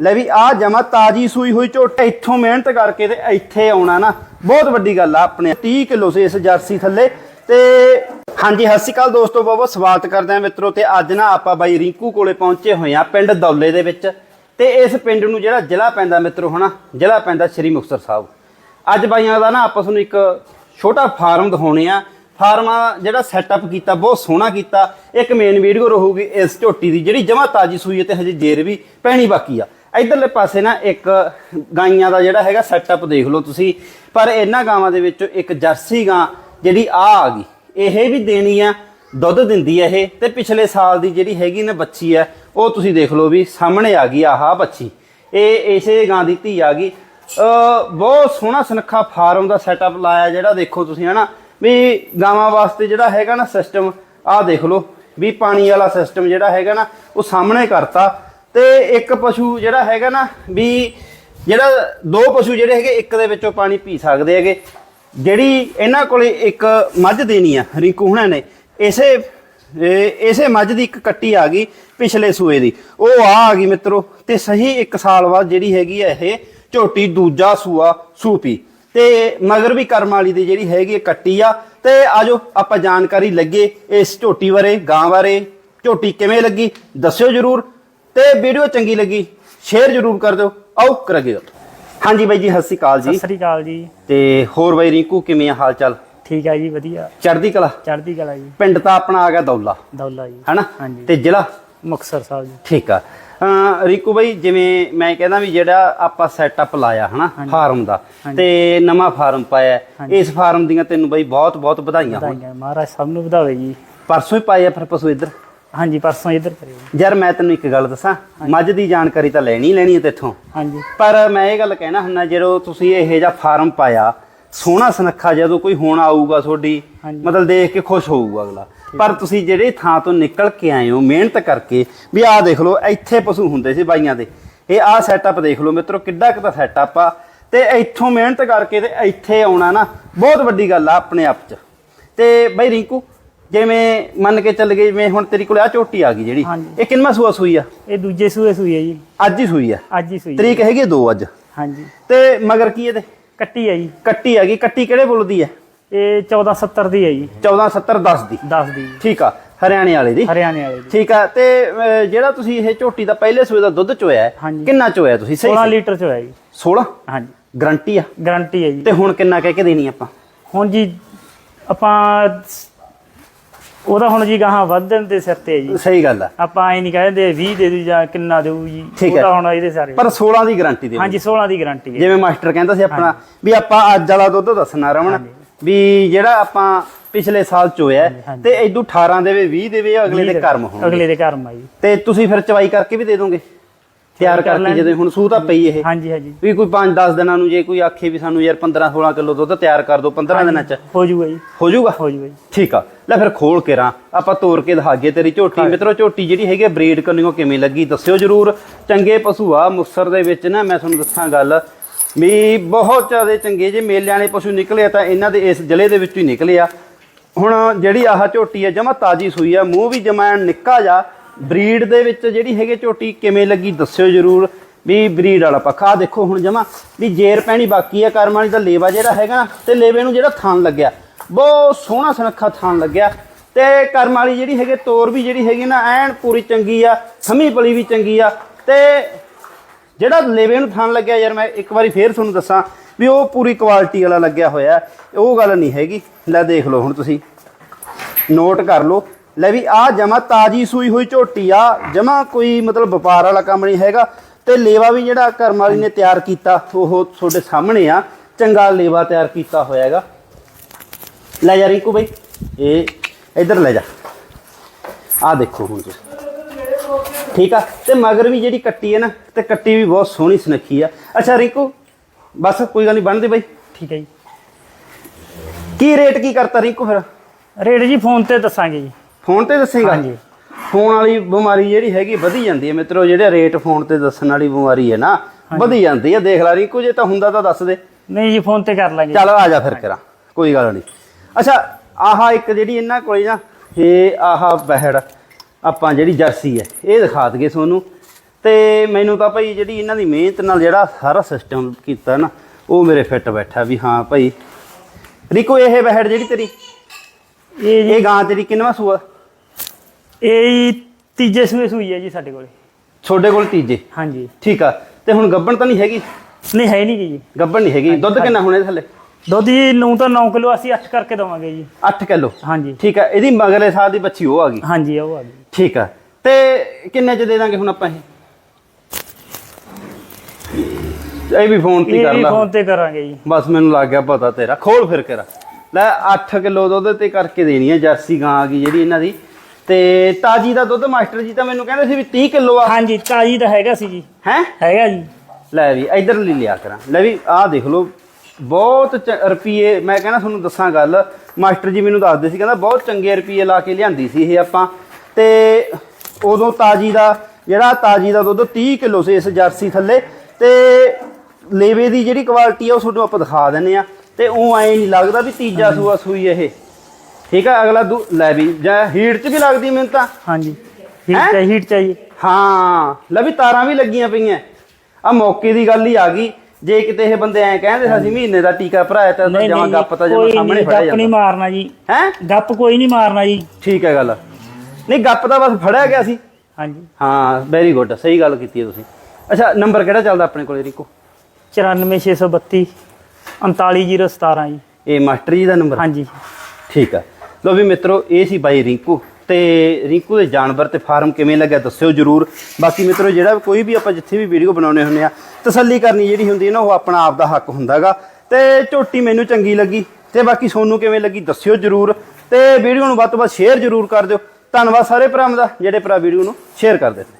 ਲੈ ਵੀ ਆ ਜਮਾ ਤਾਜੀ ਸੂਈ ਹੋਈ ਝੋਟੀ ਇੱਥੋਂ ਮਿਹਨਤ ਕਰਕੇ ਤੇ ਇੱਥੇ ਆਉਣਾ ਨਾ, ਬਹੁਤ ਵੱਡੀ ਗੱਲ ਆ ਆਪਣੇ 30 ਕਿਲੋ ਸੀ ਇਸ ਜਰਸੀ ਥੱਲੇ। ਤੇ ਹਾਂਜੀ, ਸਤਿ ਸ਼੍ਰੀ ਅਕਾਲ ਦੋਸਤੋ, ਬਹੁਤ ਬਹੁਤ ਸਵਾਗਤ ਕਰਦੇ ਆ ਮਿੱਤਰੋ, ਤੇ ਅੱਜ ਨਾ ਆਪਾਂ ਬਾਈ ਰਿੰਕੂ ਕੋਲੇ ਪਹੁੰਚੇ ਹੋਏ ਆ ਪਿੰਡ ਦੌਲੇ ਦੇ ਵਿੱਚ। ਤੇ ਇਸ ਪਿੰਡ ਨੂੰ ਜਿਹੜਾ ਜ਼ਿਲ੍ਹਾ ਪੈਂਦਾ ਮਿੱਤਰੋ ਹਨਾ, ਜ਼ਿਲ੍ਹਾ ਪੈਂਦਾ ਸ਼੍ਰੀ ਮੁਕਤਸਰ ਸਾਹਿਬ। ਅੱਜ ਬਾਈਆਂ ਦਾ ਨਾ ਆਪਾਂ ਤੁਹਾਨੂੰ ਇੱਕ ਛੋਟਾ ਫਾਰਮ ਦਿਖਾਉਣੇ ਆ ਫਾਰਮ ਜਿਹੜਾ ਸੈਟਅਪ ਕੀਤਾ, ਬਹੁਤ ਸੋਹਣਾ ਕੀਤਾ। ਇੱਕ ਮੇਨ ਵੀਡੀਓ ਰਹੂਗੀ ਇਸ ਝੋਟੀ ਦੀ, ਜਿਹੜੀ ਜਮਾ ਤਾਜੀ ਸੂਈ ਹੈ ਤੇ ਹਜੇ ਜੇਰ ਵੀ ਪੈਣੀ ਬਾਕੀ ਆ। ਇਧਰਲੇ ਪਾਸੇ ਨਾ ਇੱਕ ਗਾਈਆਂ ਦਾ ਜਿਹੜਾ ਹੈਗਾ ਸੈਟਅਪ ਦੇਖ ਲਓ ਤੁਸੀਂ, ਪਰ ਇਹਨਾਂ ਗਾਵਾਂ ਦੇ ਵਿੱਚੋਂ ਇੱਕ ਜਰਸੀ ਗਾਂ ਜਿਹੜੀ ਆ ਆ ਗਈ। ਇਹ ਵੀ ਦੇਣੀ ਆ, ਦੁੱਧ ਦਿੰਦੀ ਹੈ ਇਹ, ਤੇ ਪਿਛਲੇ ਸਾਲ ਦੀ ਜਿਹੜੀ ਹੈਗੀ ਨਾ ਬੱਚੀ ਹੈ ਉਹ ਤੁਸੀਂ ਦੇਖ ਲਓ ਵੀ ਸਾਹਮਣੇ ਆ ਗਈ, ਆਹ ਬੱਚੀ। ਇਹ ਇਸੇ ਗਾਂ ਦੀ ਧੀ ਆ ਗਈ। ਬਹੁਤ ਸੋਹਣਾ ਸੁਨੱਖਾ ਫਾਰਮ ਦਾ ਸੈਟਅਪ ਲਾਇਆ ਜਿਹੜਾ ਦੇਖੋ ਤੁਸੀਂ, ਹਨਾ? ਵੀ ਗਾਵਾਂ ਵਾਸਤੇ ਜਿਹੜਾ ਹੈਗਾ ਨਾ ਸਿਸਟਮ ਆਹ ਦੇਖ ਲਓ, ਵੀ ਪਾਣੀ ਵਾਲਾ ਸਿਸਟਮ ਜਿਹੜਾ ਹੈਗਾ ਨਾ, ਉਹ ਸਾਹਮਣੇ ਕਰਤਾ। ਤੇ ਇੱਕ ਪਸ਼ੂ ਜਿਹੜਾ ਹੈਗਾ ਨਾ ਵੀ ਜਿਹੜਾ ਦੋ ਪਸ਼ੂ ਜਿਹੜੇ ਹੈਗੇ, ਇੱਕ ਦੇ ਵਿੱਚੋਂ ਪਾਣੀ ਪੀ ਸਕਦੇ ਹੈਗੇ। ਜਿਹੜੀ ਇਹਨਾਂ ਕੋਲੇ ਇੱਕ ਮੱਝ ਦੇਣੀ ਆ, ਰਿੰਕੂ ਹੁਣਾਂ ਨੇ। ਇਸੇ ਇਸੇ ਮੱਝ ਦੀ ਇੱਕ ਕੱਟੀ ਆ ਗਈ ਪਿਛਲੇ ਸੂਏ ਦੀ। ਉਹ ਆ ਆ ਗਈ ਮਿੱਤਰੋ, ਤੇ ਸਹੀ 1 ਸਾਲ ਬਾਅਦ ਜਿਹੜੀ ਹੈਗੀ ਆ ਇਹ ਝੋਟੀ ਦੂਜਾ ਸੂਆ ਸੂਪੀ ਤੇ ਮਗਰ ਵੀ ਕਰਮ ਵਾਲੀ ਦੀ ਜਿਹੜੀ ਹੈਗੀ ਆ ਕੱਟੀ ਆ। ਤੇ ਆਜੋ, ਆਪਾਂ ਜਾਣਕਾਰੀ ਲੱਗੇ ਇਸ ਝੋਟੀ ਬਾਰੇ, ਗਾਂ ਬਾਰੇ। ਝੋਟੀ ਕਿਵੇਂ ਲੱਗੀ? ਦੱਸਿਓ ਜਰੂਰ। ਤੇ ਵੀਡੀਓ ਚੰਗੀ ਲੱਗੀ ਸ਼ੇਅਰ ਜਰੂਰ ਕਰ ਦਿਓ। ਆਓ ਕਰਾਂਗੇ ਗੱਲ। ਹਾਂਜੀ ਬਾਈ ਜੀ ਸਤਿ ਸ਼੍ਰੀ ਅਕਾਲ ਸਤਿ ਜੀ ਸ੍ਰੀ ਅਕਾਲ ਜੀ। ਤੇ ਹੋਰ ਬਾਈ ਰਿੰਕੂ ਕਿਵੇਂ ਆ ਹਾਲ ਚਾਲ ਠੀਕ ਹੈ ਜੀ ਵਧੀਆ। ਚੜ੍ਹਦੀ ਕਲਾ? ਚੜ੍ਹਦੀ ਕਲਾ ਜੀ। ਪਿੰਡ ਤਾਂ ਆਪਣਾ ਆ ਗਿਆ ਦੌਲਾ। ਦੌਲਾ ਜੀ। ਹਨਾ? ਹਾਂਜੀ। ਤੇ ਜ਼ਿਲ੍ਹਾ? ਮੁਕਤਸਰ ਸਾਹਿਬ ਜੀ। ਠੀਕ ਆ। ਅਹ ਰੀਕੂ ਬਾਈ ਜਿਵੇਂ ਮੈਂ ਕਹਿੰਦਾ ਵੀ ਜਿਹੜਾ ਆਪਾਂ ਸੈਟਅਪ ਲਾਇਆ ਹਨਾ ਫਾਰਮ ਦਾ ਤੇ ਨਵਾਂ ਫਾਰਮ ਪਾਇਆ। ਹੈ। ਇਸ ਫਾਰਮ ਦੀਆਂ ਤੈਨੂੰ ਬਾਈ ਬਹੁਤ ਬਹੁਤ ਵਧਾਈਆਂ ਹੋਣ। ਵਧਾਈਆਂ। ਮਹਾਰਾਜ ਸਭ ਨੂੰ ਵਧਾਵੇ ਜੀ। ਪਰਸੋਂ ਹੀ ਪਾਇਆ ਫਿਰ ਪਸ਼ੂ ਇੱਧਰ? ਹਾਂਜੀ ਪਰਸੋਂ ਇੱਧਰ ਕਰਿਓ। ਯਾਰ ਮੈਂ ਤੈਨੂੰ ਇੱਕ ਗੱਲ ਦੱਸਾਂ। ਮੱਝ ਦੀ ਜਾਣਕਾਰੀ ਤਾਂ ਲੈਣੀ ਲੈਣੀ ਹੈ ਤੇਥੋਂ। ਹਾਂਜੀ। ਪਰ ਮੈਂ ਇਹ ਗੱਲ ਕਹਿਣਾ ਹੁੰਨਾ ਜਦੋਂ ਤੁਸੀਂ ਇਹ ਜਿਹਾ ਫਾਰਮ ਪਾਇਆ ਸੋਹਣਾ ਸੁਨੱਖਾ ਜਦੋਂ ਕੋਈ ਹੋਣ ਆਊਗਾ ਤੁਹਾਡੀ। ਮਤਲਬ ਦੇਖ ਕੇ ਖੁਸ਼ ਹੋਊਗਾ ਅਗਲਾ। ਪਰ ਤੁਸੀਂ ਜਿਹੜੇ ਥਾਂ ਤੋਂ ਨਿਕਲ ਕੇ ਆਏ ਹੋ ਮਿਹਨਤ ਕਰਕੇ ਵੀ ਆਹ ਦੇਖ ਲਓ ਇੱਥੇ ਪਸ਼ੂ ਹੁੰਦੇ ਸੀ ਬਾਈਆਂ ਦੇ। ਇਹ ਆਹ ਸੈਟਅਪ ਦੇਖ ਲਓ ਮਿੱਤਰੋ ਕਿੱਡਾ ਕੁ ਤਾਂ ਸੈਟਅਪ ਆ। ਤੇ ਇੱਥੋਂ ਮਿਹਨਤ ਕਰਕੇ ਤੇ ਇੱਥੇ ਆਉਣਾ ਨਾ ਬਹੁਤ ਵੱਡੀ ਗੱਲ ਆ ਆਪਣੇ ਆਪ 'ਚ। ਤੇ ਬਾਈ ਰਿੰਕੂ ਜਿਵੇਂ ਮੰਨ ਕੇ ਚੱਲ ਗਏ ਜਿਵੇਂ ਹੁਣ ਤੇਰੀ ਕੋਲ ਆ ਝੋਟੀ ਆ ਗਈ ਜਿਹੜੀ ਹਾਂਜੀ। ਇਹ ਕਿੰਨਾ ਸੂਆ ਸੂਈ ਆ? ਇਹ ਦੂਜੇ ਸੂਏ ਸੂਈ ਹੈ ਜੀ। ਅੱਜ ਹੀ ਸੂਈ ਆ? ਅੱਜ ਹੀ ਸੂਈ ਹੈ। ਤਰੀਕ ਹੈਗੀ 2 ਅੱਜ? ਹਾਂਜੀ। ਤੇ ਮਗਰ ਕੀ ਇਹਦੇ? ਕੱਟੀ ਹੈ ਜੀ। ਕੱਟੀ ਹੈਗੀ ਕੱਟੀ ਕਿਹੜੇ ਬੁੱਲ ਦੀ ਹੈ ਇਹ 1470 ਦੀ ਹੈ ਜੀ। 1470 10 ਦੀ। 10 ਦੀ। ਜੀ। ਠੀਕ ਆ ਹਰਿਆਣੇ ਵਾਲੇ ਦੀ। ਹਰਿਆਣੇ ਵਾਲੇ ਦੀ। ਠੀਕ ਆ ਤੇ ਅਹ, ਜਿਹੜਾ ਤੁਸੀਂ ਇਹ ਝੋਟੀ ਦਾ ਪਹਿਲੇ ਸੂਏ ਦਾ ਦੁੱਧ ਚੋਇਆ ਹੈ ਹਾਂਜੀ। ਕਿੰਨਾ ਚੋਇਆ ਤੁਸੀਂ? ਸਹੀ 16 ਲੀਟਰ ਚ ਹੋਇਆ ਜੀ। 16 ਹਾਂਜੀ। ਗਰੰਟੀ ਆ। ਗਾਰੰਟੀ ਹੈ ਜੀ। ਤੇ ਹੁਣ ਕਿੰਨਾ ਕਹਿ ਕੇ ਦੇਣੀ ਆਪਾਂ? ਹੁਣ ਜੀ ਆਪਾਂ ਉਹਦਾ ਹੁਣ ਜੀ ਗਾਹਾਂ ਵਧਣ ਦੇ ਸਿਰ ਤੇ ਹੈ ਜੀ। ਸਹੀ ਗੱਲ ਆ। ਆਪਾਂ ਐ ਨਹੀਂ ਕਹਿੰਦੇ 20 ਦੇ ਦੂ ਜਾਂ ਕਿੰਨਾ ਦੇਊ ਜੀ। ਠੀਕ ਉਹ ਹੈ। ਤਾਂ ਹੁਣ ਇਹਦੇ ਸਾਰੇ ਪਰ 16 ਦੀ ਗਰੰਟੀ ਦੇ ਹਾਂਜੀ 16 ਦੀ ਗਾਰੰਟੀ ਹੈ। ਜਿਵੇਂ ਮਾਸਟਰ ਕਹਿੰਦਾ ਸੀ ਆਪਣਾ ਵੀ ਆਪਾਂ ਅੱਜ ਵਾਲਾ ਦੁੱਧ ਦੱਸਣਾ ਰਮਣ ਵੀ ਜਿਹੜਾ ਆਪਾਂ ਪਿਛਲੇ ਸਾਲ ਚੋਇਆ ਹੈ, ਹਾਂਜੀ। ਤੇ ਇਦੋਂ 18 ਦੇਵੇ 20 ਦੇਵੇ ਅਗਲੇ ਦੇ ਕਰਮ ਹੋਣਗੇ। ਅਗਲੇ ਦੇ ਕਰਮ ਆ ਜੀ। ਤੇ ਤੁਸੀਂ ਫਿਰ ਚਵਾਈ ਕਰਕੇ ਵੀ ਦੇ ਦੋਗੇ? ਤਿਆਰ ਕਰ ਕਰਕੇ ਲੈਣ। ਜਦੋਂ ਹੁਣ ਸੂਹ ਤਾਂ ਪਈ ਇਹ। ਹਾਂਜੀ ਹਾਂਜੀ। ਵੀ ਕੋਈ 5-10 ਦਿਨਾਂ ਨੂੰ ਜੇ ਕੋਈ ਆਖੇ ਵੀ ਸਾਨੂੰ ਯਾਰ 15-16 ਕਿਲੋ ਦੁੱਧ ਤਿਆਰ ਕਰ ਦਿਓ 15 ਦਿਨਾਂ ਚ। ਹੋ ਜੂਗਾ ਜੀ। ਹੋ ਜਾਊਗਾ ਹੋ ਜੂਗਾ ਜੀ। ਠੀਕ ਆ। ਲੈ ਫਿਰ ਖੋਲ ਕੇ ਰਾਂ। ਆਪਾਂ ਤੋੜ ਕੇ ਦਿਖਾਗੇ ਤੇਰੀ ਝੋਟੀ। ਮਿੱਤਰੋ ਝੋਟੀ ਜਿਹੜੀ ਹੈਗੀ ਬਰੀਡ ਕਰਨੀਓ ਕਿਵੇਂ ਲੱਗੀ ਦੱਸਿਓ ਜਰੂਰ। ਚੰਗੇ ਪਸ਼ੂ ਆ ਮੁਕਤਸਰ ਦੇ ਵਿੱਚ ਨਾ ਮੈਂ ਤੁਹਾਨੂੰ ਦੱਸਾਂ ਗੱਲ। ਵੀ ਬਹੁਤ ਜ਼ਿਆਦਾ ਚੰਗੇ ਜੇ ਮੇਲਿਆਂ ਵਾਲੇ ਪਸ਼ੂ ਨਿਕਲੇ ਤਾਂ ਇਹਨਾਂ ਦੇ ਇਸ ਜ਼ਿਲ੍ਹੇ ਦੇ ਵਿੱਚੋਂ ਹੀ ਨਿਕਲੇ ਆ। ਹੁਣ ਜਿਹੜੀ ਆਹ ਝੋਟੀ ਆ ਜਮਾ ਤਾਜੀ ਸੂਈ ਆ ਮੂੰਹ ਵੀ ਜਮਾ ਨਿੱਕਾ ਜਾ ਬਰੀਡ ਦੇ ਵਿੱਚ ਜਿਹੜੀ ਹੈਗੇ ਝੋਟੀ ਕਿਵੇਂ ਲੱਗੀ ਦੱਸਿਓ ਜਰੂਰ। ਵੀ ਬਰੀਡ ਵਾਲਾ ਪੱਖਾ। ਆਹ ਦੇਖੋ ਹੁਣ ਜਮਾ ਵੀ ਜੇਰ ਪੈਣੀ ਬਾਕੀ ਆ, ਕਰਮ ਵਾਲੀ ਦਾ ਲੇਵਾ ਜਿਹੜਾ ਹੈਗਾ ਨਾ ਤੇ ਲੇਵੇ ਨੂੰ ਜਿਹੜਾ ਥਣ ਲੱਗਿਆ। ਬਹੁਤ ਸੋਹਣਾ ਸੁਨੱਖਾ ਥਣ ਲੱਗਿਆ। ਤੇ ਕਰਮ ਵਾਲੀ ਜਿਹੜੀ ਹੈਗੇ ਤੋਰ ਵੀ ਜਿਹੜੀ ਹੈਗੀ ਨਾ, ਐਨ ਪੂਰੀ ਚੰਗੀ ਆ ਸਮੀ ਪਲੀ ਵੀ ਚੰਗੀ ਆ। ਤੇ ਜਿਹੜਾ ਲੇਵੇ ਨੂੰ ਥਣ ਲੱਗਿਆ, ਯਾਰ ਮੈਂ ਇੱਕ ਵਾਰੀ ਫੇਰ ਤੁਹਾਨੂੰ ਦੱਸਾਂ ਵੀ ਉਹ ਪੂਰੀ ਕੁਆਲਿਟੀ ਵਾਲਾ ਲੱਗਿਆ ਹੋਇਆ। ਉਹ ਗੱਲ ਨਹੀਂ ਹੈਗੀ। ਲੈ ਦੇਖ ਲਓ ਹੁਣ ਤੁਸੀਂ। ਨੋਟ ਕਰ ਲਓ। ਲੈ ਵੀ ਆ ਜਮਾ ਤਾਜੀ ਸੂਈ ਹੋਈ ਝੋਟੀ ਆ ਜਮਾ ਕੋਈ ਮਤਲਬ ਵਪਾਰ ਵਾਲਾ ਕੰਮ ਨਹੀਂ ਹੈਗਾ ਤੇ ਲੇਵਾ ਵੀ ਜਿਹੜਾ ਕਰਮ ਵਾਲੀ ਨੇ ਤਿਆਰ ਕੀਤਾ ਉਹ ਤੁਹਾਡੇ ਸਾਹਮਣੇ ਆ ਚੰਗਾ ਲੇਵਾ ਤਿਆਰ ਕੀਤਾ ਹੋਇਆ ਹੈਗਾ ਲੈ ਜਾ ਰਿੰਕੂ ਬਈ ਇਹ ਇੱਧਰ ਲੈ ਜਾ। ਆ ਦੇਖੋ ਹੁਣ ਤੁਸੀਂ। ਠੀਕ ਆ? ਤੇ ਮਗਰ ਵੀ ਜਿਹੜੀ ਕੱਟੀ ਹੈ ਨਾ ਤੇ ਕੱਟੀ ਵੀ ਬਹੁਤ ਸੋਹਣੀ ਸੁਨੱਖੀ ਆ। ਅੱਛਾ ਰਿੰਕੂ ਬਸ ਕੋਈ ਗੱਲ ਨਹੀਂ ਬਣਦੀ ਬਈ। ਠੀਕ ਹੈ ਜੀ। ਕੀ ਰੇਟ ਕੀ ਕਰਤਾ ਰਿੰਕੂ ਫਿਰ? ਰੇਟ ਜੀ ਫੋਨ ਤੇ ਦੱਸਾਂਗੇ ਜੀ। ਫੋਨ ਤੇ ਦੱਸੇਗਾ? ਹਾਂਜੀ। ਫੋਨ ਵਾਲੀ ਬਿਮਾਰੀ ਜਿਹੜੀ ਹੈਗੀ ਵਧੀ ਜਾਂਦੀ ਹੈ ਮਿੱਤਰੋ ਜਿਹੜੇ ਰੇਟ ਫੋਨ ਤੇ ਦੱਸਣ ਵਾਲੀ ਬਿਮਾਰੀ ਹੈ ਨਾ ਵਧੀ ਜਾਂਦੀ ਹੈ। ਦੇਖ ਲੈ ਰਿੰਕੂ ਜੇ ਤਾਂ ਹੁੰਦਾ ਤਾਂ ਦੱਸ ਦੇ। ਨਹੀਂ ਜੀ ਫੋਨ ਤੇ ਕਰ ਲਾਂਗੇ। ਚੱਲ ਆ ਜਾ ਫਿਰ ਕਰਾਂ। ਕੋਈ ਗੱਲ ਨਹੀਂ। ਅੱਛਾ ਆਹ ਇੱਕ ਜਿਹੜੀ ਇਹਨਾਂ ਕੋਲੇ ਨਾ ਇਹ ਆਹ ਬਹਿੜ ਆਪਾਂ ਜਿਹੜੀ ਜਰਸੀ ਹੈ ਇਹ ਦਿਖਾ ਦਈਏ ਤੁਹਾਨੂੰ। ਤੇ ਮੈਨੂੰ ਤਾਂ ਭਾਈ ਜਿਹੜੀ ਇਹਨਾਂ ਦੀ ਮਿਹਨਤ ਨਾਲ ਜਿਹੜਾ ਸਾਰਾ ਸਿਸਟਮ ਕੀਤਾ ਨਾ ਉਹ ਮੇਰੇ ਫਿੱਟ ਬੈਠਾ ਵੀ ਹਾਂ ਭਾਈ। ਰਿਕੋ ਇਹ ਬਹਿੜ ਜਿਹੜੀ ਤੇਰੀ? ਇਹ ਇਹ ਗਾਂ ਤੇਰੀ ਕਿੰਨਵਾ ਸੂਆ? ਇਹ ਤੀਜੇ ਸੂਏ ਸੂਈ ਹੈ ਜੀ ਸਾਡੇ ਕੋਲੇ। ਤੁਹਾਡੇ ਕੋਲ ਤੀਜੇ? ਹਾਂਜੀ। ਠੀਕ ਆ। ਤੇ ਹੁਣ ਗੱਬਣ ਤਾਂ ਨਹੀਂ ਹੈਗੀ? ਨਹੀਂ ਹੈ ਨਹੀਂ ਜੀ। ਗੱਬਣ ਨਹੀਂ ਹੈਗੀ। ਦੁੱਧ ਕਿੰਨਾ ਹੁਣ ਥੱਲੇ? ਦੁੱਧ ਜੀ ਨੂੰ ਤਾਂ 9 ਕਿਲੋ ਅਸੀਂ 8 ਕਰਕੇ ਦਵਾਂਗੇ ਜੀ। 8 ਕਿਲੋ? ਹਾਂਜੀ। ਠੀਕ ਆ। ਇਹਦੀ ਮਗਲੇ ਸਾਲ ਦੀ ਬੱਚੀ ਉਹ ਆ ਗਈ। ਹਾਂਜੀ ਉਹ ਆ ਗਈ। ਠੀਕ ਆ। ਤੇ ਕਿੰਨੇ ਚ ਦੇ ਦਾਂਗੇ ਹੁਣ ਆਪਾਂ ਇਹ? ਇਹ ਵੀ ਫੋਨ ਤੇ ਇਹ ਕਰ ਲਾ। ਫੋਨ ਤੇ ਕਰਾਂਗੇ ਜੀ। ਬਸ ਮੈਨੂੰ ਲੱਗ ਗਿਆ ਪਤਾ ਤੇਰਾ। ਖੋਲ ਫਿਰ ਕਰਾ। ਲੈ 8 ਕਿਲੋ ਦੁੱਧ ਤੇ ਕਰਕੇ ਦੇਣੀ ਹੈ ਜਰਸੀ ਗਾਂ ਆ ਗਈ ਜਿਹੜੀ ਇਹਨਾਂ ਦੀ। ਤੇ ਤਾਜੀ ਦਾ ਦੁੱਧ ਮਾਸਟਰ ਜੀ ਤਾਂ ਮੈਨੂੰ ਕਹਿੰਦੇ ਸੀ ਵੀ 30 ਕਿਲੋ ਆ। ਹਾਂਜੀ ਤਾਜੀ ਤਾਂ ਹੈਗਾ ਸੀ ਜੀ। ਹੈ? ਹੈਗਾ ਜੀ। ਲੈ ਵੀ ਇਧਰ ਲਈ ਲਿਆ ਕਰਾਂ। ਲੈ ਵੀ ਆਹ ਦੇਖ ਲਓ ਬਹੁਤ ਰੁਪਈਏ ਮੈਂ ਕਹਿੰਦਾ ਤੁਹਾਨੂੰ ਦੱਸਾਂ ਗੱਲ ਮਾਸਟਰ ਜੀ ਮੈਨੂੰ ਦੱਸਦੇ ਸੀ ਕਹਿੰਦਾ ਬਹੁਤ ਚੰਗੇ ਰੁਪਈਏ ਲਾ ਕੇ ਲਿਆਂਦੀ ਸੀ ਇਹ ਆਪਾਂ। ਤੇ ਉਦੋਂ ਤਾਜੀ ਦਾ ਜਿਹੜਾ ਤਾਜੀ ਦਾ ਦੁੱਧ 30 ਕਿਲੋ ਸੀ ਇਸ ਜਰਸੀ ਥੱਲੇ ਤੇ ਲੇਵੇ ਦੀ ਜਿਹੜੀ ਕੁਆਲਿਟੀ ਆ ਉਹ ਤੁਹਾਨੂੰ ਆਪਾਂ ਦਿਖਾ ਦਿੰਨੇ ਆ। ਤੇ ਉਹ ਐ ਨਹੀਂ ਲੱਗਦਾ ਵੀ ਤੀਜਾ ਸੂਆ ਸੂਈ ਇਹ। ਠੀਕ ਆ ਅਗਲਾ ਦੂ- ਲੈ ਵੀ ਜਾਂ ਹੀਟ 'ਚ ਵੀ ਲੱਗਦੀ ਮੈਨੂੰ ਤਾਂ ਹਾਂਜੀ ਹੈਂ? ਹੀਟ ਚਾਹੀ ਹੀਟ ਚਾਹੀ। ਹਾਂ ਲੈ ਵੀ ਤਾਰਾਂ ਵੀ ਲੱਗੀਆਂ ਪਈਆਂ। ਆ ਮੌਕੇ ਦੀ ਗੱਲ ਹੀ ਆ ਗਈ। ਜੇ ਕਿਤੇ ਇਹ ਬੰਦੇ ਐ ਕਹਿੰਦੇ ਸੀ ਅਸੀਂ ਮਹੀਨੇ ਦਾ ਟੀਕਾ ਭਰਾਇਆ ਤਾਂ ਨਹੀਂ ਜਮਾ ਗੱਪ ਤਾਂ ਜਮਾ ਕੋਈ ਸਾਹਮਣੇ ਨਹੀਂ ਫੜਿਆ ਗੱਪ ਨਹੀਂ ਜਾਂਦਾ। ਮਾਰਨਾ ਜੀ। ਹੈ? ਗੱਪ ਕੋਈ ਨਹੀਂ ਮਾਰਨਾ ਜੀ। ਠੀਕ ਹੈ ਗੱਲ। ਨਹੀਂ ਗੱਪ ਤਾਂ ਬਸ ਫੜਿਆ ਗਿਆ ਸੀ। ਹਾਂਜੀ। ਹਾਂ ਵੈਰੀ ਗੁੱਡ ਸਹੀ ਗੱਲ ਕੀਤੀ ਹੈ ਤੁਸੀਂ। ਅੱਛਾ ਨੰਬਰ ਕਿਹੜਾ ਚੱਲਦਾ ਆਪਣੇ ਕੋਲੇ ਰੀਕੋ? 94632 39017 ਜੀ। ਇਹ ਮਾਸਟਰ ਜੀ ਦਾ ਨੰਬਰ? ਹਾਂਜੀ। ਠੀਕ ਆ। ਲੋ ਵੀ ਮਿੱਤਰੋ, ਇਹ ਸੀ ਬਾਈ ਰਿੰਕੂ। ਤੇ ਰਿੰਕੂ ਦੇ ਜਾਨਵਰ ਤੇ ਫਾਰਮ ਕਿਵੇਂ ਲੱਗਿਆ ਦੱਸਿਓ ਜਰੂਰ। ਬਾਕੀ ਮਿੱਤਰੋ, ਜਿਹੜਾ ਕੋਈ ਵੀ ਆਪਾਂ ਜਿੱਥੇ ਵੀ ਵੀਡੀਓ ਬਣਾਉਣੇ ਹੁੰਦੇ ਆ, ਤਸੱਲੀ ਕਰਨੀ ਜਿਹੜੀ ਹੁੰਦੀ ਹੈ ਨਾ, ਉਹ ਆਪਣਾ ਆਪ ਦਾ ਹੱਕ ਹੁੰਦਾਗਾ। ਤੇ ਝੋਟੀ ਮੈਨੂੰ ਚੰਗੀ ਲੱਗੀ। ਤੇ ਬਾਕੀ ਸੋਨੂੰ ਕਿਵੇਂ ਲੱਗੀ ਦੱਸਿਓ ਜਰੂਰ। ਤੇ ਵੀਡੀਓ ਨੂੰ ਵੱਧ ਤੋਂ ਵੱਧ ਸ਼ੇਅਰ ਜਰੂਰ ਕਰ ਦਿਓ। ਧੰਨਵਾਦ ਸਾਰੇ ਭਰਾਵਾਂ ਦਾ, ਜਿਹੜੇ ਭਰਾ ਵੀਡੀਓ ਨੂੰ ਸ਼ੇਅਰ ਕਰ ਦਿੰਦੇ